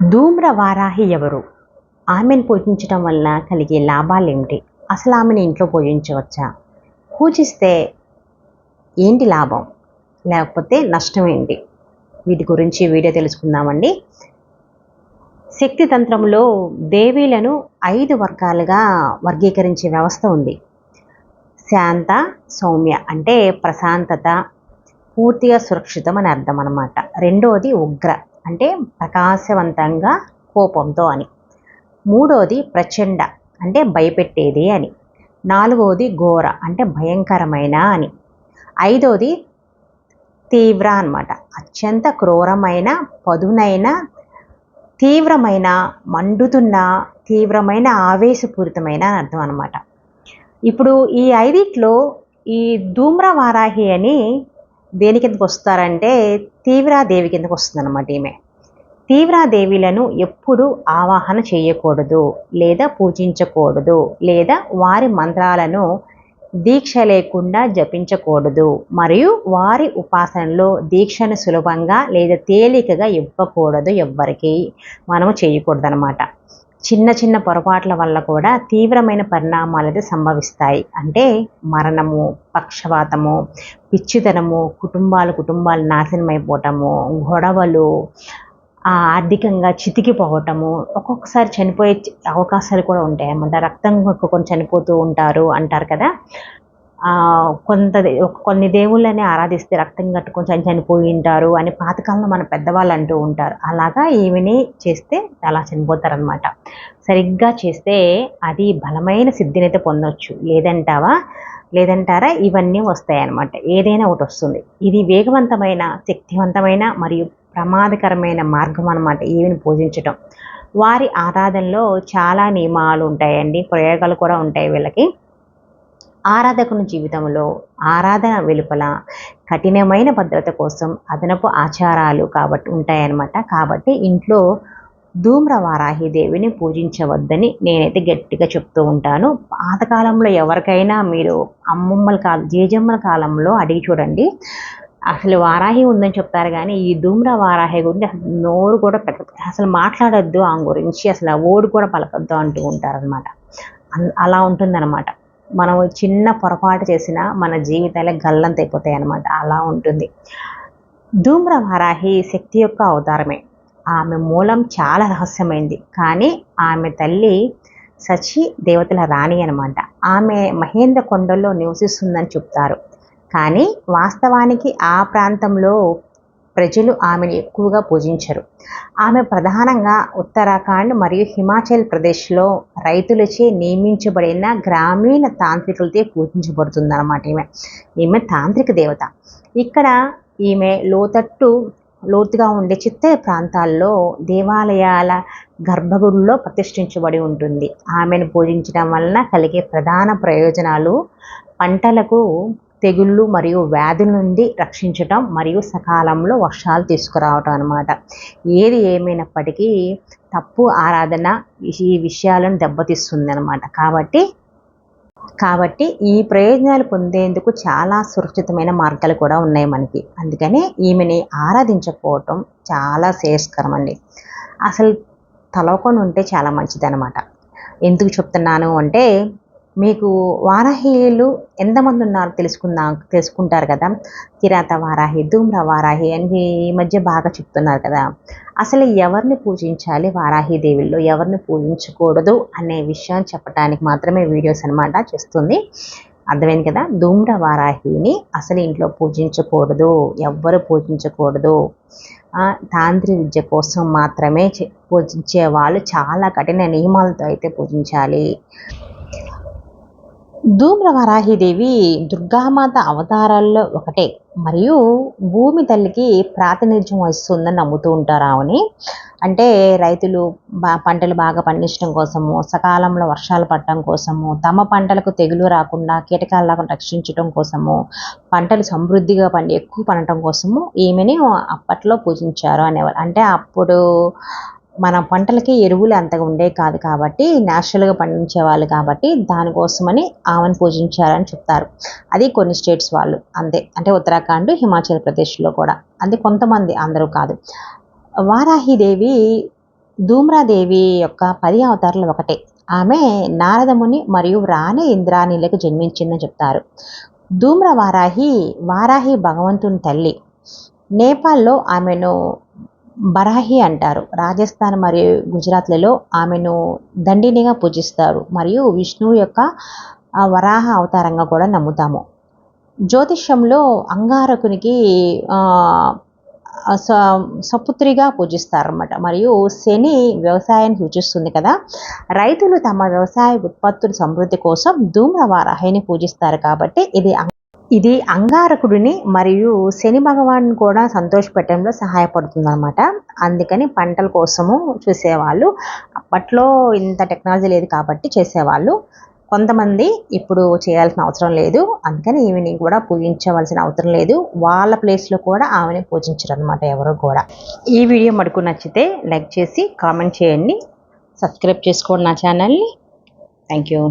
ధూమ్ర వారాహి ఎవరు ఆమెను పూజించడం వల్ల కలిగే లాభాలేమిటి? అసలు ఆమెను ఇంట్లో పూజించవచ్చా? పూజిస్తే ఏంటి లాభం? లేకపోతే నష్టం ఏంటి వీటి గురించి వీడియో తెలుసుకుందామండి. శక్తి తంత్రంలో దేవీలను ఐదు వర్గాలుగా వర్గీకరించే వ్యవస్థ ఉంది. శాంత సౌమ్య అంటే ప్రశాంతత పూర్తిగా సురక్షితం అని అర్థం అనమాట రెండోది ఉగ్ర. అంటే ప్రకాశవంతంగా కోపంతో అని. మూడోది ప్రచండ అంటే భయపెట్టేది అని. నాలుగోది ఘోర అంటే భయంకరమైన అని. ఐదోది తీవ్ర అనమాట అత్యంత క్రూరమైన పదునైన తీవ్రమైన మండుతున్న తీవ్రమైన ఆవేశపూరితమైన అని అర్థం అనమాట ఇప్పుడు ఈ ఐదిట్లో ఈ ధూమ్రవారాహి అని దేని కిందకు వస్తారంటే తీవ్రాదేవి కిందకు వస్తుంది అనమాట ఈమె తీవ్రాదేవిలను ఎప్పుడు ఆవాహన చేయకూడదు లేదా పూజించకూడదు లేదా వారి మంత్రాలను దీక్ష లేకుండా జపించకూడదు మరియు వారి ఉపాసనలో దీక్షను సులభంగా లేదా తేలికగా ఇవ్వకూడదు ఎవ్వరికి మనము చేయకూడదు అనమాట చిన్న చిన్న పొరపాట్ల వల్ల కూడా తీవ్రమైన పరిణామాలు సంభవిస్తాయి. అంటే మరణము పక్షవాతము పిచ్చితనము కుటుంబాలు కుటుంబాలు నాశనం అయిపోవటము గొడవలు ఆర్థికంగా చితికిపోవటము ఒక్కొక్కసారి చనిపోయే అవకాశాలు కూడా ఉంటాయి అన్నమాట. రక్తం కొన్ని చనిపోతూ ఉంటారు అంటారు కదా. కొంత కొన్ని దేవుళ్ళని ఆరాధిస్తే రక్తం కట్టుకొని చనిపోయి ఉంటారు అని పాతకాలంలో మన పెద్దవాళ్ళు అంటూ ఉంటారు. అలాగా ఈమెని చేస్తే అలా చనిపోతారనమాట సరిగ్గా చేస్తే అది బలమైన సిద్ధినైతే పొందొచ్చు. లేదంటావా? లేదంటారా? ఇవన్నీ వస్తాయి అన్నమాట ఏదైనా ఒకటి వస్తుంది. ఇది వేగవంతమైన శక్తివంతమైన మరియు ప్రమాదకరమైన మార్గం అనమాట ఈవిని పూజించటం. వారి ఆరాధనలో చాలా నియమాలు ఉంటాయండి. ప్రయోగాలు కూడా ఉంటాయి వీళ్ళకి. ఆరాధకుని జీవితంలో ఆరాధన వెలుపల కఠినమైన భద్రత కోసం అదనపు ఆచారాలు కాబట్టి ఉంటాయన్నమాట. కాబట్టి ఇంట్లో ధూమ్రవారాహి దేవిని పూజించవద్దని నేనైతే గట్టిగా చెప్తూ ఉంటాను. పాతకాలంలో ఎవరికైనా మీరు అమ్మమ్మల కాలం జేజమ్మల కాలంలో అడిగి చూడండి. అసలు వారాహి ఉందని చెప్తారు కానీ ఈ ధూమ్ర వారాహి గురించి అసలు నోరు కూడా పెట్ట అసలు మాట్లాడొద్దు ఆ గురించి. అసలు ఓడు కూడా పలకద్దు అంటూ ఉంటారనమాట అలా ఉంటుందన్నమాట. మనం చిన్న పొరపాటు చేసినా మన జీవితాలే గల్లంతైపోతాయి అనమాట అలా ఉంటుంది. ధూమ్ర వారాహి శక్తి యొక్క అవతారమే. ఆమె మూలం చాలా రహస్యమైంది. కానీ ఆమె తల్లి సచి దేవతల రాణి అనమాట ఆమె మహేంద్ర కొండల్లో నివసిస్తుందని చెప్తారు. కానీ వాస్తవానికి ఆ ప్రాంతంలో ప్రజలు ఆమెను ఎక్కువగా పూజించరు. ఆమె ప్రధానంగా ఉత్తరాఖండ్ మరియు హిమాచల్ ప్రదేశ్లో రైతులచే నియమించబడిన గ్రామీణ తాంత్రికులతో పూజించబడుతుందన్నమాట ఈమె. ఈమె తాంత్రిక దేవత. ఇక్కడ ఈమె లోతట్టు లోతుగా ఉండే చిత్తయ ప్రాంతాల్లో దేవాలయాల గర్భగుడిలో ప్రతిష్ఠించబడి ఉంటుంది. ఆమెను పూజించడం వలన కలిగే ప్రధాన ప్రయోజనాలు పంటలకు తెగుళ్ళు మరియు వ్యాధుల నుండి రక్షించటం మరియు సకాలంలో వర్షాలు తీసుకురావటం అనమాట ఏది ఏమైనప్పటికీ తప్పు ఆరాధన ఈ విషయాలను దెబ్బతీస్తుంది అనమాట కాబట్టి కాబట్టి ఈ ప్రయోజనాలు పొందేందుకు చాలా సురక్షితమైన మార్గాలు కూడా ఉన్నాయి మనకి. అందుకనే ఈమెని ఆరాధించకపోవటం చాలా శ్రేయస్కరం అండి అసలు తలవకొని ఉంటే చాలా మంచిది అనమాట ఎందుకు చెప్తున్నాను అంటే మీకు వారాహిలు ఎంతమంది ఉన్నారో తెలుసుకుందాం తెలుసుకుంటారు కదా? కిరాత వారాహి ధూమ్ర వారాహి అని ఈ మధ్య బాగా చెప్తున్నారు కదా. అసలు ఎవరిని పూజించాలి వారాహి దేవిలో ఎవరిని పూజించకూడదు అనే విషయం చెప్పడానికి మాత్రమే వీడియోస్ అనమాట చేస్తుంది. అర్థమైంది కదా? ధూమ్ర వారాహిని అసలు ఇంట్లో పూజించకూడదు ఎవ్వరు పూజించకూడదు. తాంత్రి విద్య కోసం మాత్రమే పూజించే వాళ్ళు చాలా కఠిన నియమాలతో అయితే పూజించాలి. ధూమ్రవరాహిదేవి దుర్గామాత అవతారాల్లో ఒకటే. మరియు భూమి తల్లికి ప్రాతినిధ్యం వస్తుందని నమ్ముతూ ఉంటారు ఆమెని. అంటే రైతులు బా పంటలు బాగా పండించడం కోసము సకాలంలో వర్షాలు పడటం కోసము తమ పంటలకు తెగులు రాకుండా కీటకాలు రాకుండా రక్షించడం కోసము పంటలు సమృద్ధిగా పండి ఎక్కువ పండటం కోసము ఈమెని అప్పట్లో పూజించారు అనేవారు అంటే అప్పుడు మన పంటలకి ఎరువులు అంతగా ఉండే కాదు కాబట్టి న్యాచురల్గా పండించే వాళ్ళు కాబట్టి దానికోసమని ఆమెను పూజించారని చెప్తారు. అది కొన్ని స్టేట్స్ వాళ్ళు. అంతే. అంటే ఉత్తరాఖండ్ హిమాచల్ ప్రదేశ్లో కూడా. అది కొంతమంది అందరూ కాదు. వారాహిదేవి ధూమ్రాదేవి యొక్క పది అవతారాలు ఒకటే. ఆమె నారదముని మరియు రాణి ఇంద్రాణిలకు జన్మించిందని చెప్తారు. ధూమ్ర వారాహి వారాహి భగవంతుని తల్లి. నేపాల్లో ఆమెను బరాహి అంటారు. రాజస్థాన్ మరియు గుజరాత్లలో ఆమెను దండినిగా పూజిస్తారు మరియు విష్ణువు యొక్క వరాహ అవతారంగా కూడా నమ్ముతాము. జ్యోతిష్యంలో అంగారకునికి స సపుత్రిగా పూజిస్తారన్నమాట. మరియు శని వ్యవసాయాన్ని సూచిస్తుంది కదా. రైతులు తమ వ్యవసాయ ఉత్పత్తుల సమృద్ధి కోసం ధూమ్రవారాహిని పూజిస్తారు కాబట్టి ఇది ఇది అంగారకుడిని మరియు శని భగవాన్ కూడా సంతోషపెట్టడంలో సహాయపడుతుంది అనమాట అందుకని పంటల కోసము చూసేవాళ్ళు. అప్పట్లో ఇంత టెక్నాలజీ లేదు కాబట్టి చేసేవాళ్ళు. కొంతమంది ఇప్పుడు చేయాల్సిన అవసరం లేదు. అందుకని ఈమెని కూడా పూజించవలసిన అవసరం లేదు. వాళ్ళ ప్లేస్లో కూడా ఆమెని పూజించరు అనమాట ఎవరు కూడా. ఈ వీడియో మటుకు నచ్చితే లైక్ చేసి కామెంట్ చేయండి. సబ్స్క్రైబ్ చేసుకోండి నా ఛానల్ని. Thank you.